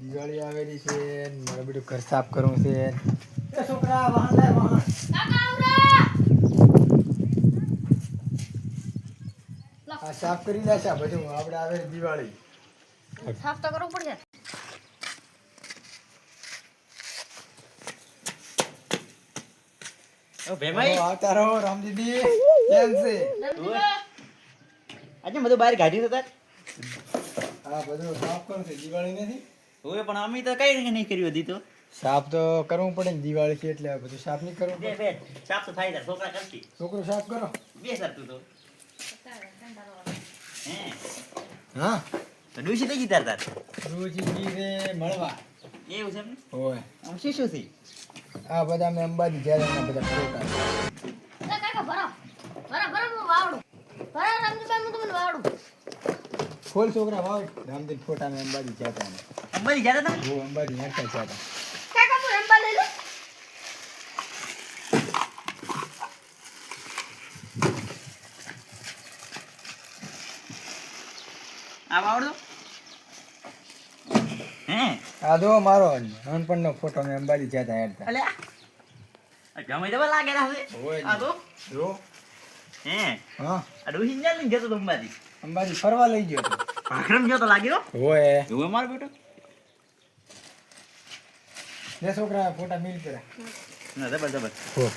દિવાળી આવેલી છે મારે બધું ઘર સાફ કરવું છે. એ છોકરા વાહન આ સાફ કરી દેશે બધું. આપણે આવે દિવાળી. સાફ તો કરવું પડશે. આવતા રહો કેમ છે? આજે બધું બહાર ગાડી હતા આ બધું સાફ કરવું છે. દિવાળી નથી. ઓય પણ અમે તો કઈ રીતે નહીં કર્યું હતી તો. સાફ તો કરવું પડે ને દિવાળી છે એટલે બધું સાફ નહીં કરવું બે પડે બે સાફ તો થાય તાર છોકરા કરતી. છોકરો સાફ કરો. બે સર તું તો. હા. તો ડૂસી થઈ ગઈ તાર તાર. રોજી રે મળવા. એવું છે એમ ને? આમ શું શું થી આ બધા મેં અંબાજી જ્યારે બધા ફોટા કાકા ભરો. ભરો ભરો હું વાવડું. ભરો રામજીભાઈ હું તમને વાવડું. ખોલ છોકરા વાવ. રામજી ફોટા મેં અંબાજી ગયા હતા. અંબાજી તમે ગયા હતા કાકા હું રંબા લઈ લઉં આ આવડો હે? આ જો મારો નાનપણનો ફોટો મેં અંબાજી ગયા હતા આ. જમાઈ લાગેલા છે ને. આ તો જો. હે? હા. આ જાય ને જતો તો અંબાજી. અંબાજી ફરવા લઈ ગયો ભાખરમ તો લાગ્યો? હોય. એવું મારો બેટો? ને છોકરા ફોટા મિલ કરે. ના જબર જબર.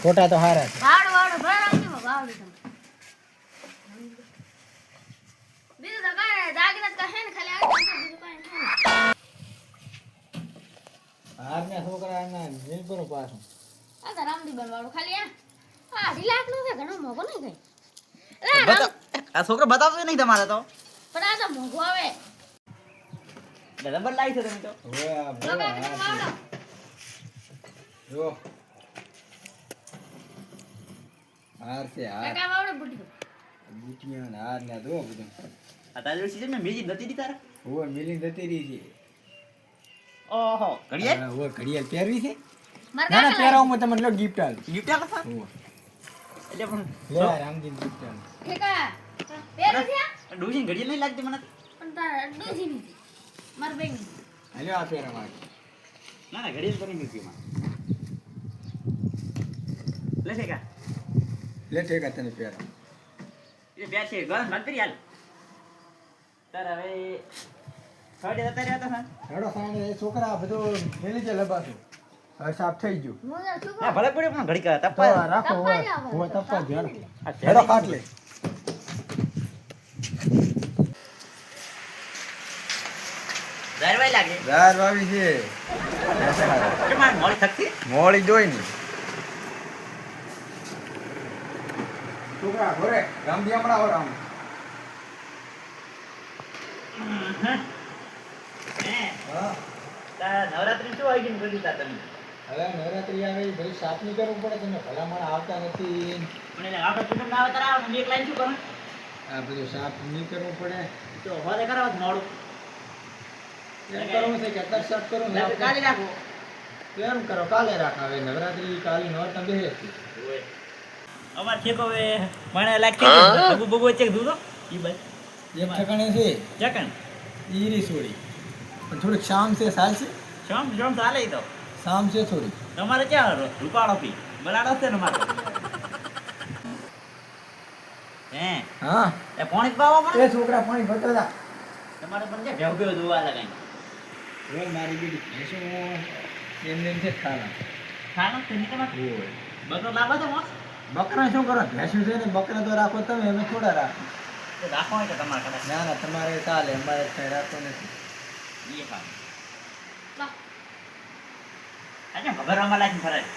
ફોટા તો હારા છે. વાવડું વાવડું ભરો રામજીભાઈ વાવડું તમે બીજું તો કાંઈ. દાગીના તો કાંઈ ને ખાલી આ બીજું કાંઈ હારના છોકરા ના મિલ કરો પાછું. આ તો રામજીભાઈ વાવડું ખાલી આ. આ લાખનું છે ઘણો મોંઘું નહીં કઈ. આ છોકરો બતાવતો નહીં તમારે તો? પણ આ તો મોંઘું આવે. જબર લાવી છે તમે તો. જો. હાર છે. હાર. કાકા વાવડો બુટી બુટિયા હાર ને આ બધું. આ તારી સીઝનમાં બીજી નથી દી તારે? રહી છે ઓહો ઘડિયાળ? હા, ઘડિયાળ પહેરવી છે? ના ના કાકા પહેરાવું તમને લો ગિફ્ટ આલ ગિફ્ટ આપો સર હોય એટલે પણ લે રામજી ગિફ્ટ આલ ઠીકા પહેરી છે? આ? ઘડિયાળ નહીં લાગતી મને? પણ તારા ડોસી નથી મારા બેન હાલો આ પહેરા ના ના ઘડિયાળ કરી નથી એમાં લે છે કા લે ઠેકા તને પહેરા એ બે છે ગણ મત કરી હાલ. તાર હવે થોડી અત્યારે હતા સર હેડો સાંજે એ છોકરા બધું મેલી જે લબાસું હવે સાફ થઈ ગયું. હું ના ભલે પડ્યો પણ ઘડી કા તપ્પા રાખો. હોય તપ્પા ધ્યાન હેડો કાટ લે. જારવાઈ લાગે. રાર વાવી છે મોડી થકતી? મોળી જોઈ ને. છોકરા ઘરે રામજી હમણાં હો રામ. નવરાત્રી શું આવી ગયું કર્યું તા હવે નવરાત્રી આવે એ સાફ નહીં કરવું પડે તમે ભલામણ આવતા નથી. પણ એટલે આપણે કુટુંબ ના આવે આવે એક લાઈન શું કરું? આ બધું સાફ નહીં કરવું પડે. તો હોદે કરાવો મોડું કરવું છે કે અત્યારે સાફ કરો ને કાઢી રાખો. એમ કરો કાલે રાખ. હવે નવરાત્રી કાલે નોરતા બેસે અમાર ઠેકો હવે મને લાગે બબુ બબુ વચ્ચે દૂધો ઈ બસ. એક ઠકાણે છે. છોડી. પણ થોડીક શામ છે સાલ છે? શોમ શોમ તો તો. શામ છે થોડી. તમારે ક્યાં રૂપાળો પી. બલાડો છે ને મારે. હે? હા. એ પાણી પાવા પણ એ છોકરા પાણી ભરતા હતા. તમારે પણ છે ભેવ ભેવ જોવા લગાઈ રોજ મારી બેટી ભેંસો એમને એમ છે ખાના ખાનો છે નહીં તમારે હોય. લાવો મોસ બકરા શું કરો? ભેંસું છે ને બકરા તો રાખો તમે અમે થોડા રાખો રાખો હોય તમારે કદાચ. ના ના તમારે ચાલે અમારે કઈ રાખો નથી. રમવા લાગી ફરાય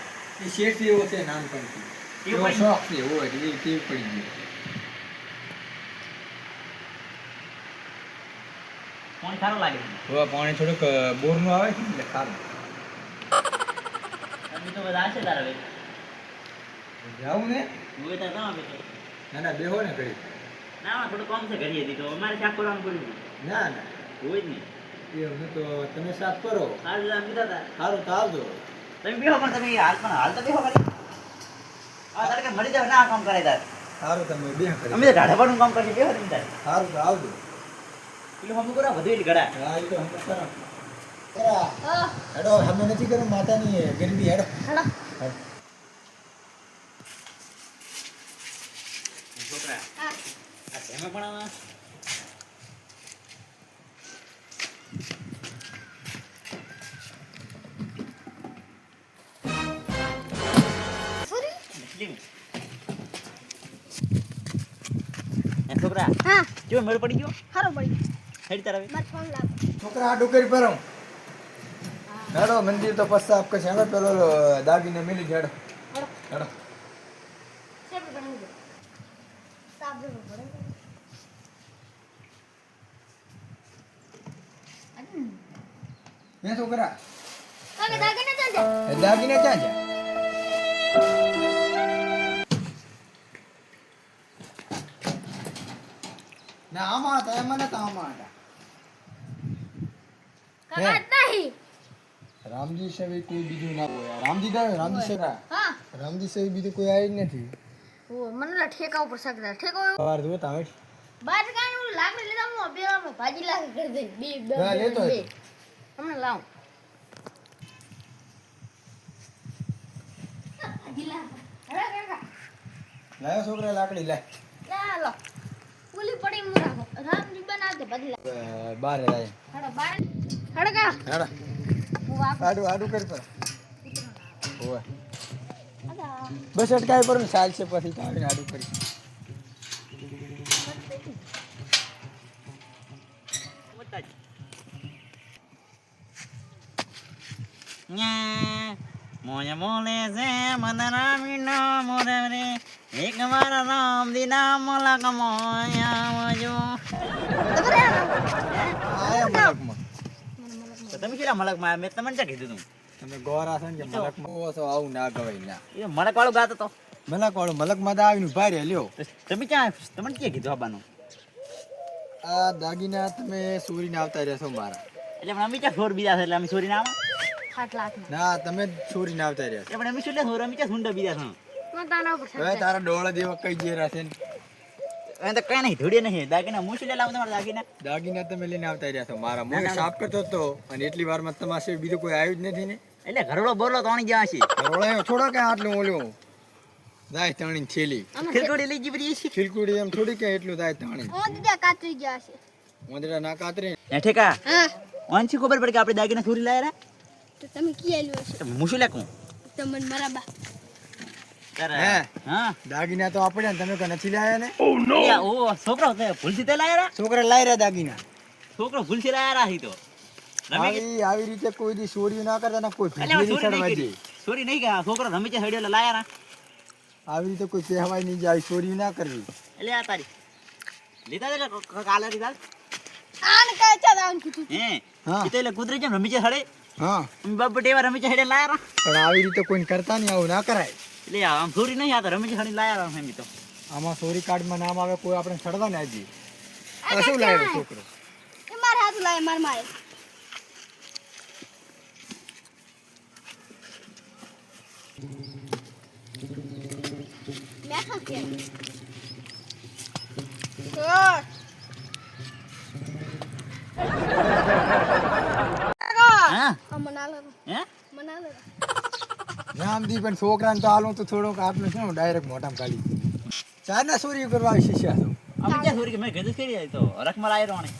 એ શેઠ એવો છે નાનપણથી. એવો શોખ છે હોય એટલે એ ટેવ પડી પાણી સારું લાગે હવે પાણી થોડુંક બોરનું આવે છે ને એટલે તો બધા છે તારા ભાઈ. જાવું ને? હું તો કામ આપે ના ના બેહો ને ઘડી ના ના, થોડું કામ છે ઘડીએ તો અમારે શાક કરવાનું પડ્યું ના ના. હોય જ નહીં એ હું તો તમે સાફ કરો. સારું આમ કીધા હતા. સારું તો આવજો તમે બેહો પણ તમે હાલ પણ હાલ તો બેહો કરી હા તારે કે મળી જાવ ના કામ કરે તારે. સારું તમે બે કરી અમે તો ઢાઢાપાનું કામ કરી બેહો તમે તારે. સારું તો આવજો પેલું હમું કરા વધુ એટલે ઘડા હા એ તો હમણાં કરા. હેડો હમે નથી કર્યું માતાની ગરીબી હેડો. હેડો છોકરા હા એ છોકરા હા. જો મેળ પડી ગયો? હારો પડી હેડી તારા માર ફોન લાવ. છોકરા આ કરી પર હેડો મંદિર તો પસ્તા આપકે છે. હેડો પેલો દાગીને મિલી જ હેડો. હેડો. સાબ દેવું પડે. હે છોકરા દાગીને ક્યાં ના આમાં હતા એમાં નતા આમાં હતા. રામજી સિવાય કોઈ બીજું ના હોય. રામજી ગયો રામજી સિવાય હા. રામજી સિવાય બીજું કોઈ આવી જ નથી. ઓ મને લા ઠેકા ઉપર શકતા ઠેકો સવાર જો તમે બાર કાનું લાકડી લીધા હું અભિયાનમાં ભાજી લાખ કરી દે બે બે લેતો. હમણાં લાવ લાયો છોકરા લાકડી લાય. ચાલો પુલી પડી મુ રાખો રામજી બનાવતે અ, બાર લાય. હડો બાર. હડો કા. હેડો. હું આડું આડું કરી પર. હોવે. અદા બસ અટકાય પર સાલ છે પછી કાઢીને આડું કરી. ન્યા, મોય મોલે છે મન રામીનો રે એક વાર રામ દીના મલક મોય આવજો તમે કેટલા મલકમાં મેં તમને ક્યાં કીધું તું તમે ગોરા છો ને કે મલકમાં ઓવો છો આવું ના ગવાય ના એ મલક વાળો ગાતો તો મલક વાળો મલકમાં તો આવીને ઊભા રહ્યા લ્યો તમે ક્યાં તમને ક્યાં કીધું આવવાનું આ દાગીના તમે ચોરીને આવતા રહેશો મારા એટલે અમે ક્યાં સોર બીજા છે એટલે અમે સોરી ના આવા સાત લાખ ના. તમે આવતા રહ્યા. પણ અમે શું એટલે સોર અમે સુંડા બીજા છે માં હવે તારા ડોળા જેવા કઈ જેરા છે ને. તો કઈ નહીં ધોડીએ નહીં. દાગીના હું શું લે લાવું તમારા દાગીના? દાગીના તમે લઈને આવતા રહ્યા છો. મારા ના, મોં ના. સાફ કરતો હતો અને એટલી વારમાં તમારે સિવાય બીજું કોઈ આવ્યું જ નથી ને. એટલે ઘરડો બોલો ત્રણ ગયા છે રોળાયો થોડો કે આટલું ઓલું? દાય તણી થેલી. ખિલકુડી લઈ જીવરી બધી છે ખીલકુડી એમ થોડી કે એટલું દાય તણી. ઓ કાતરી ગયા છે મોદડા ના કાતરી. ને ઠેકા હા. ઓનથી ખબર પડી કે આપણે દાગીના ચોરી લાયા તો તમે કી આલ્યો છો? હું શું લેકું તમને મારા બા હે? હા? દાગીના તો આપણે ને તમે કે નથી લાયા ને? યા, ઓ છોકરો તે ભૂલથી તે લાયા છોકરા લાઈ દાગીના. છોકરો ભૂલથી લાયા હી તો. આવી આવી રીતે કોઈ દી ચોરીઓ ના કરતા ના કોઈ ભીડી ચોરી નહીં સડવા દે. ચોરી નહીં કે છોકરો રમી છે હડ્યો લાયા ના આવી રીતે કોઈ કહેવાય નહીં જાય ચોરીઓ ના કરવી. એટલે આ તારી લીધા છે કાલે લીધા આન કાય ચા દાન કીધું હે? હા. એટલે કુદરે જેમ રમી છે હડે હા. બબડે વાર ટેવા રમી છે લાયા પણ આવી રીતે કોઈ કરતા નહીં આવું ના કરાય. એટલે આમ થોડી નહીં આ તો રમી છે હડી લાયા એમ તો. આમાં ચોરી કાર્ડમાં નામ આવે કોઈ આપણે ચડવા ના દે શું લાવ્યો છોકરો? એ મારે હાથ લાય માર મારે મેં ખા તો મના મના રામદી પણ છોકરાને તો હાલો તો થોડોક આટલું શું ડાયરેક્ટ મોઢામાં કાઢી ચાર ના ચોરી કરવા શિષ્યા તો અમે ક્યાં ચોરી કે મેં કીધું કરી આવી તો રખમાં લાયો રોણે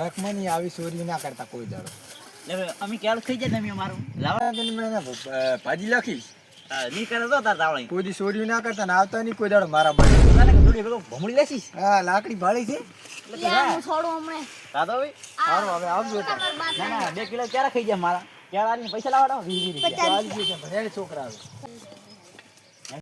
રકમાં નહીં આવી ચોરી ના કરતા કોઈ દાડો અમે ક્યારે થઈ જાય તમે અમારું લાવા મેં એને, ભાજી લખીશ નહીં કરે તો તાર તાવળી કોઈ દી ચોરી ના કરતા ને આવતા નહીં કોઈ દાડો મારા બાજુ તને કે થોડી ભેગો ભમડી લેશીશ હા લાકડી ભાળી છે એટલે હું છોડું હમણે દાદા ભાઈ સારું હવે આવજો ના ના બે કિલો ક્યારે ખાઈ જાય મારા આવીને પૈસા લાવવા વીસ વીસ રૂપિયા. પચાસ આવી ગયું છે, ભલે છોકરા આવે